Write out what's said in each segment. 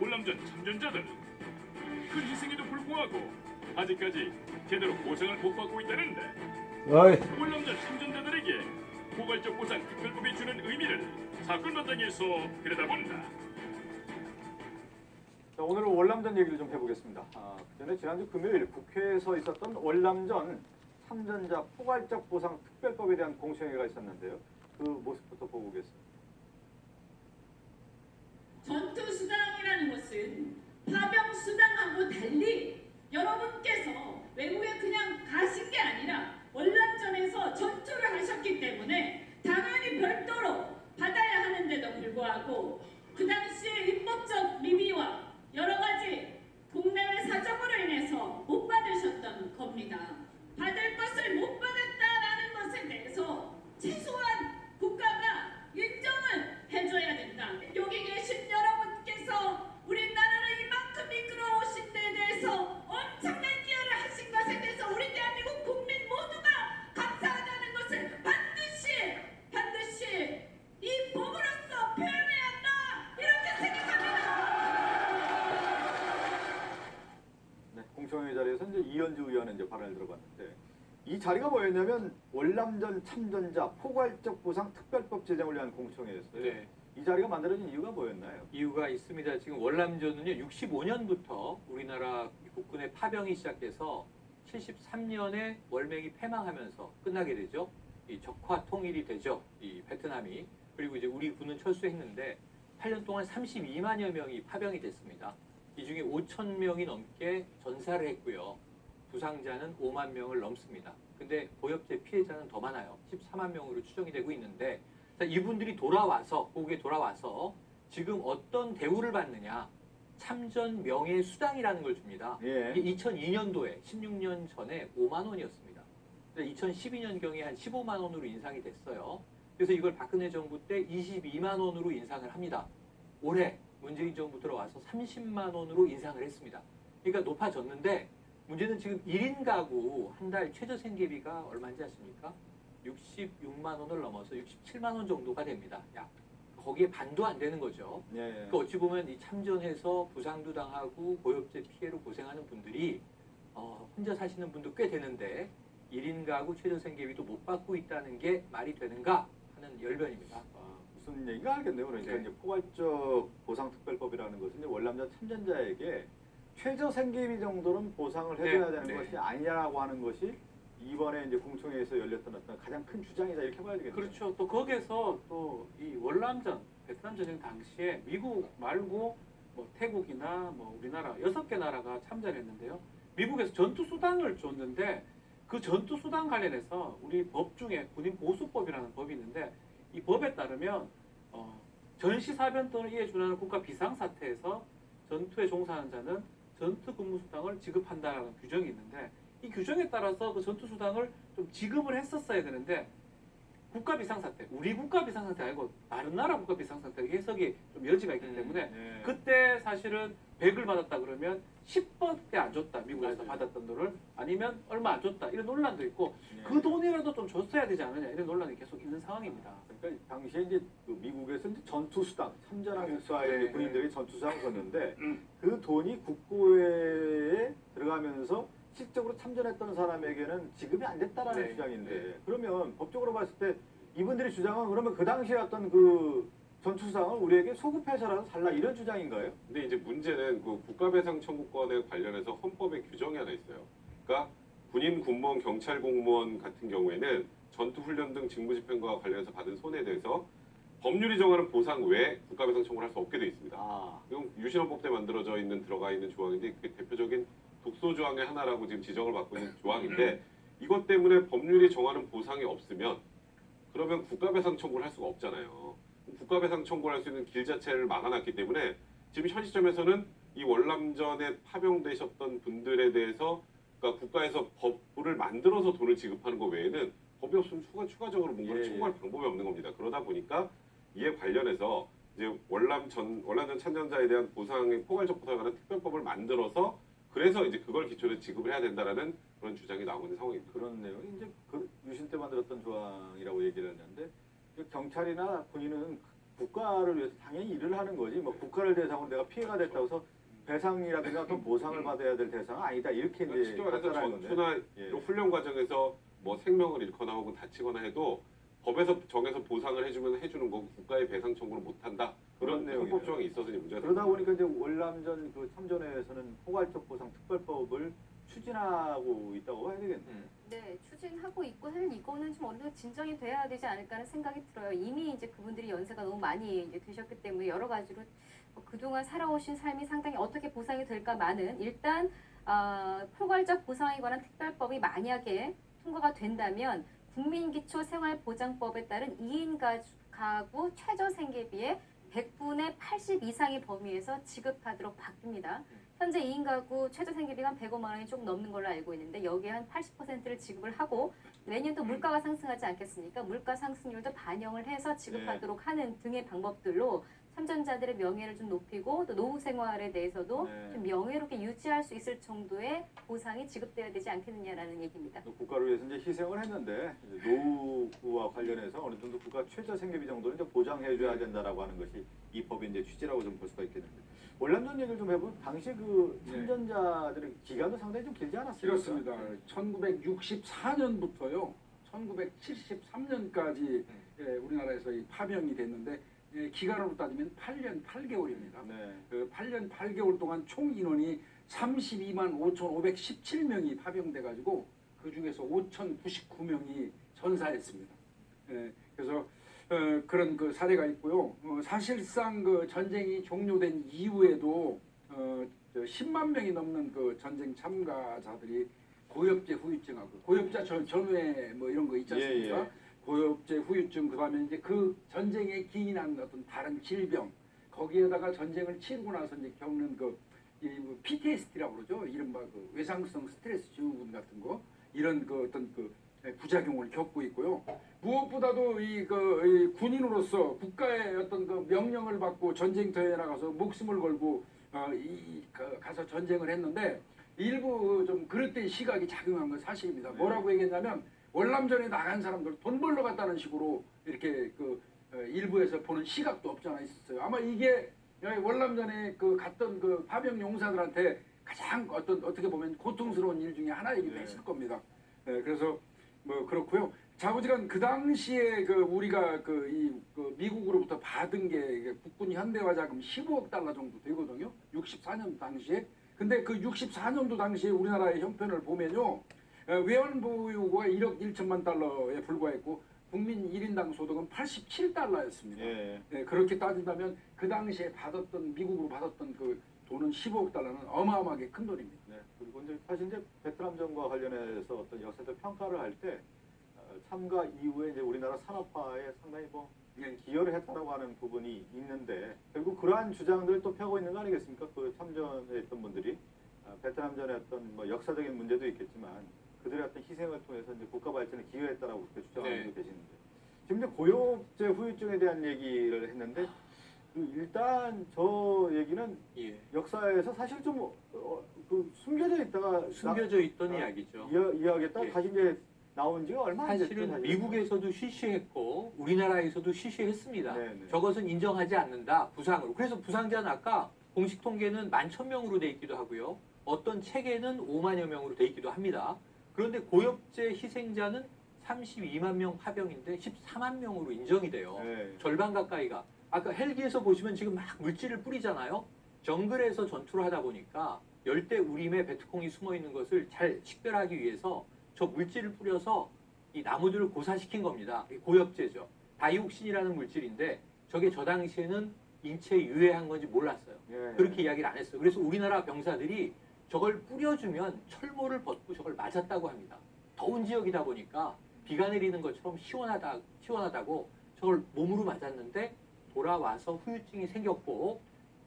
월남전 참전자들 그 희생에도 불구하고 아직까지 제대로 보상을 못 받고 있다는데 어이, 월남전 참전자들에게 포괄적 보상 특별법이 주는 의미를 사건 마당에서 들여다본다. 자, 오늘은 월남전 얘기를 좀 해보겠습니다. 아, 그 전에 지난주 금요일 국회에서 있었던 월남전 참전자 포괄적 보상 특별법에 대한 공청회가 있었는데요. 그 모습부터 보고 오겠습니다. 전투 수당이라는 것은 파병 수당하고 달리 여러분께서 외국에 그냥 가신 게 아니라 월남전에서 전투를 하셨기 때문에 당연히 별도로 받아야 하는데도 불구하고 그 당시에 입법적 미비와 여러 가지 국내외 사정으로 인해서 못 받으셨던 겁니다. 받을 것을 못 받았다라는 것에 대해서 최소한 국가가 인정을 해줘야 된다. 여기 계신 여러분께서 우리나라를 이만큼 이끌어 오신 데에 대해서 엄청난 기여를 하신 것에 대해서 우리 대한민국 국민 모두가 감사하다는 것을 반드시 반드시 이 법으로서 표현해야 한다 이렇게 생각합니다. 네, 이제 이현주 의원은 이제 발언을 들어봤는데 이 자리가 뭐였냐면 월남전 참전자 포괄적 보상 특별법 제정을 위한 공청회였어요. 네. 이 자리가 만들어진 이유가 뭐였나요? 이유가 있습니다. 지금 월남전은요, 65년부터 우리나라 국군의 파병이 시작돼서 73년에 월맹이 패망하면서 끝나게 되죠. 이 적화 통일이 되죠. 이 베트남이. 그리고 이제 우리 군은 철수했는데 8년 동안 32만여 명이 파병이 됐습니다. 이 중에 5천 명이 넘게 전사를 했고요. 부상자는 5만 명을 넘습니다. 근데 고엽제 피해자는 더 많아요. 14만 명으로 추정이 되고 있는데 자, 이분들이 돌아와서 고국에 돌아와서 지금 어떤 대우를 받느냐 참전 명예 수당이라는 걸 줍니다. 예. 이게 2002년도에 16년 전에 5만 원이었습니다. 2012년 경에 한 15만 원으로 인상이 됐어요. 그래서 이걸 박근혜 정부 때 22만 원으로 인상을 합니다. 올해 문재인 정부 들어와서 30만 원으로 인상을 했습니다. 그러니까 높아졌는데 문제는 지금 1인 가구 한 달 최저 생계비가 얼마인지 아십니까? 66만 원을 넘어서 67만 원 정도가 됩니다. 야, 거기에 반도 안 되는 거죠. 예. 그러니까 어찌 보면 이 참전해서 부상도 당하고 고엽제 피해로 고생하는 분들이 어, 혼자 사시는 분도 꽤 되는데 1인 가구 최저 생계비도 못 받고 있다는 게 말이 되는가 하는 열변입니다. 아, 무슨 얘기가 알겠네요. 그러니까 네. 이제 포괄적 보상 특별법이라는 것은 이제 월남전 참전자에게 최저 생계비 정도는 보상을 해줘야 네, 되는 네. 것이 아니냐라고 하는 것이 이번에 이제 공청회에서 열렸던 어떤 가장 큰 주장이다 이렇게 봐야 되겠네요. 그렇죠. 또 거기에서 또 이 월남전, 베트남 전쟁 당시에 미국 말고 뭐 태국이나 뭐 우리나라 여섯 개 나라가 참전했는데요. 미국에서 전투 수당을 줬는데 그 전투 수당 관련해서 우리 법 중에 군인 보수법이라는 법이 있는데 이 법에 따르면 어, 전시 사변 또는 이에 준하는 국가 비상 사태에서 전투에 종사하는 자는 전투 근무 수당을 지급한다라는 규정이 있는데 이 규정에 따라서 그 전투 수당을 좀 지급을 했었어야 되는데 국가 비상사태, 우리 국가 비상사태 아니고 다른 나라 국가 비상사태 해석이 좀 여지가 있기 음, 때문에 네. 그때 사실은 100을 받았다 그러면 10번대 안 줬다 미국에서. 받았던 돈을 아니면 얼마 안 줬다 이런 논란도 있고 예. 그 돈이라도 좀 줬어야 되지 않느냐 이런 논란이 계속 있는 상황입니다. 그러니까 당시에 이제 그 미국에서 이제 전투 수당 참전한 수하의 네. 군인들이 전투 수당을 줬는데 음. 그 돈이 국고에 들어가면서 실적으로 참전했던 사람에게는 지급이 안 됐다라는 네. 주장인데 네. 그러면 법적으로 봤을 때 이분들의 주장은 그러면 그 당시에 어떤 그 전투 수당을 우리에게 소급해서라도 달라 이런 주장인가요? 근데 이제 문제는 그 국가배상 청구권에 관련해서 헌법에 규정이 하나 있어요. 그러니까 군인, 군무원, 경찰 공무원 같은 경우에는 전투 훈련 등 직무 집행과 관련해서 받은 손해에 대해서 법률이 정하는 보상 외에 국가배상 청구를 할 수 없게 돼 있습니다. 아, 이건 유신헌법 때 만들어져 있는 들어가 있는 조항인데 그게 대표적인 독소 조항의 하나라고 지금 지적을 받고 있는 조항인데 이것 때문에 법률이 정하는 보상이 없으면 그러면 국가배상 청구를 할 수가 없잖아요. 국가배상 청구를 할 수 있는 길 자체를 막아놨기 때문에 지금 현 시점에서는 이 월남전에 파병되셨던 분들에 대해서 그러니까 국가에서 법을 만들어서 돈을 지급하는 것 외에는 법이 없으면 추가, 추가적으로 뭔가를 예, 청구할 방법이 없는 겁니다. 그러다 보니까 이에 관련해서 이제 월남 전 월남전 참전자에 대한 보상의 포괄적 관한 특별법을 만들어서 그래서 이제 그걸 기초로 지급을 해야 된다라는 그런 주장이 나오고 있는 상황입니다. 그런 내용이 이제 그 유신 때 만들었던 조항이라고 얘기를 했는데 그 경찰이나 군인은 국가를 위해서 당연히 일을 하는 거지. 뭐 국가를 대상으로 내가 피해가 됐다고 해서 배상이라든가 어떤 보상을 받아야 될 대상은 아니다. 이렇게 이제 쉽게 말해서. 전투나 예. 훈련 과정에서 뭐 생명을 잃거나 혹은 다치거나 해도 법에서 정해서 보상을 해주면 해주는 거고 국가의 배상 청구를 못한다 그런 그런 내용이네요. 헌법 조항이 있어서 이제 문제가 그러다 되는 보니까 이제 월남전 그 참전회에서는 포괄적 보상 특별법을 추진하고 있다고 해야 되겠네요. 음. 네, 추진하고 있고 사실 이거는 좀 어느 정도 진정이 돼야 되지 않을까 하는 생각이 들어요. 이미 이제 그분들이 연세가 너무 많이 이제 되셨기 때문에 여러 가지로 뭐 그동안 살아오신 삶이 상당히 어떻게 보상이 될까 많은 일단 아, 포괄적 보상에 관한 특별법이 만약에 통과가 된다면 국민기초생활보장법에 따른 2인 가구 최저 생계비의 100분의 80 이상의 범위에서 지급하도록 바뀝니다. 현재 2인 가구 최저 생계비가 한 105만 원이 조금 넘는 걸로 알고 있는데 여기에 한 80%를 지급을 하고 내년도 물가가 상승하지 않겠습니까? 물가 상승률도 반영을 해서 지급하도록 하는 등의 방법들로 참전자들의 명예를 좀 높이고 또 노후 생활에 대해서도 네. 좀 명예롭게 유지할 수 있을 정도의 보상이 지급돼야 되지 않겠느냐라는 얘기입니다. 또 국가를 위해서 이제 희생을 했는데 이제 노후와 관련해서 어느 정도 국가 최저 생계비 정도는 이제 보장해줘야 된다라고 하는 것이 이 법의 이제 취지라고 좀 볼 수가 있겠는데 월남전 얘기를 좀 해보면 당시 그 네. 참전자들의 기간도 상당히 좀 길지 않았습니까? 그렇습니다. 1964년부터요. 1973년까지 예, 우리나라에서 이 파병이 됐는데 예, 기간으로 따지면 8년 8개월입니다. 네. 그 8년 8개월 동안 총 인원이 32만 5,517명이 파병돼 가지고 그 중에서 5,099명이 전사했습니다. 예, 그래서 어, 그런 그 사례가 있고요. 어, 사실상 그 전쟁이 종료된 이후에도 어, 저 10만 명이 넘는 그 전쟁 참가자들이 고엽제 후유증하고 고엽자 전, 전후에 뭐 이런 거 있지 않습니까? 예, 예. 고엽제 후유증 그다음에 이제 그 전쟁에 기인한 어떤 다른 질병 거기에다가 전쟁을 치르고 나서 이제 겪는 그이 PTSD라고 그러죠. 이른바 그 외상성 스트레스 증후군 같은 거 이런 그 어떤 그 부작용을 겪고 있고요. 무엇보다도 이 그 군인으로서 국가의 어떤 그 명령을 받고 전쟁터에 나가서 목숨을 걸고 어, 이, 그 가서 전쟁을 했는데 일부 좀 그릇된 시각이 작용한 건 사실입니다. 네. 뭐라고 얘기했냐면 월남전에 나간 사람들 돈 벌러 갔다는 식으로 이렇게 그 어, 일부에서 보는 시각도 없지 않아 있었어요. 아마 이게 월남전에 그 갔던 그 파병 용사들한테 가장 어떤 어떻게 보면 고통스러운 일 중에 하나이기도 네. 했을 겁니다. 네, 그래서 뭐 그렇고요. 자부지간 그 당시에 그 우리가 그 이 그 미국으로부터 받은 게 국군 현대화 자금 15억 달러 정도 되거든요. 64년 당시에. 근데 그 64년도 당시에 우리나라의 형편을 보면요. 어, 외환보유고가 1억 1천만 달러에 불과했고 국민 1인당 소득은 87달러였습니다. 예. 네, 그렇게 따진다면 그 당시에 받았던 미국으로 받았던 그 돈은 15억 달러는 어마어마하게 큰 돈입니다. 네. 그리고 이제 사실 이제 베트남전과 관련해서 어떤 역사적 평가를 할때 어, 참가 이후에 이제 우리나라 산업화에 상당히 뭐 예. 기여를 했다라고 하는 부분이 있는데 결국 그러한 주장들을 또 펴고 있는 거 아니겠습니까? 그 참전에 있던 분들이 아, 베트남전의 어떤 뭐 역사적인 문제도 있겠지만 그들의 어떤 희생을 통해서 이제 국가 발전에 기여했다라고 그렇게 주장하는 네. 분 계시는데 지금 이제 고용제 후유증에 대한 얘기를 했는데 그 일단 저 얘기는 예. 역사에서 사실 좀 어, 그 숨겨져 있다가 숨겨져 있던 나- 이야기죠. 이야, 이야기했다 예. 다시 이제 나온 지가 얼마 안 됐죠. 사실은. 미국에서도 실시했고 우리나라에서도 실시했습니다. 네, 네. 저것은 인정하지 않는다 부상으로. 그래서 부상자는 아까 공식 통계는 만 천 명으로 돼 있기도 하고요. 어떤 책에는 5만여 명으로 돼 있기도 합니다. 그런데 고엽제 희생자는 32만 명 파병인데 14만 명으로 인정이 돼요. 네. 절반 가까이가 아까 헬기에서 보시면 지금 막 물질을 뿌리잖아요. 정글에서 전투를 하다 보니까 열대 우림에 베트콩이 숨어 있는 것을 잘 식별하기 위해서 저 물질을 뿌려서 이 나무들을 고사시킨 겁니다. 고엽제죠. 다이옥신이라는 물질인데 저게 저 당시에는 인체에 유해한 건지 몰랐어요. 예. 그렇게 이야기를 안 했어요. 그래서 우리나라 병사들이 저걸 뿌려주면 철모를 벗고 저걸 맞았다고 합니다. 더운 지역이다 보니까 비가 내리는 것처럼 시원하다, 시원하다고 저걸 몸으로 맞았는데 돌아와서 후유증이 생겼고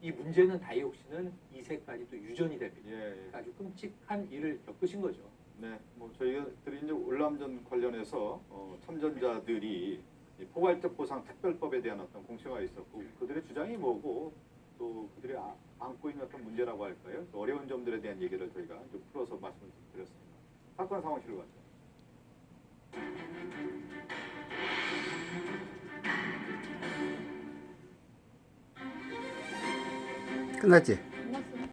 이 문제는 다이옥신은 2세까지도 유전이 됩니다. 예, 예. 아주 끔찍한 일을 겪으신 거죠. 네, 뭐 저희들이 이제 월남전 관련해서 어, 참전자들이 이 포괄적 보상 특별법에 대한 어떤 공청회가 있었고 그들의 주장이 뭐고 또 그들이 아, 안고 있는 어떤 문제라고 할까요? 어려운 점들에 대한 얘기를 저희가 좀 풀어서 말씀을 드렸습니다. 사건 상황실로 가죠. 끝났지?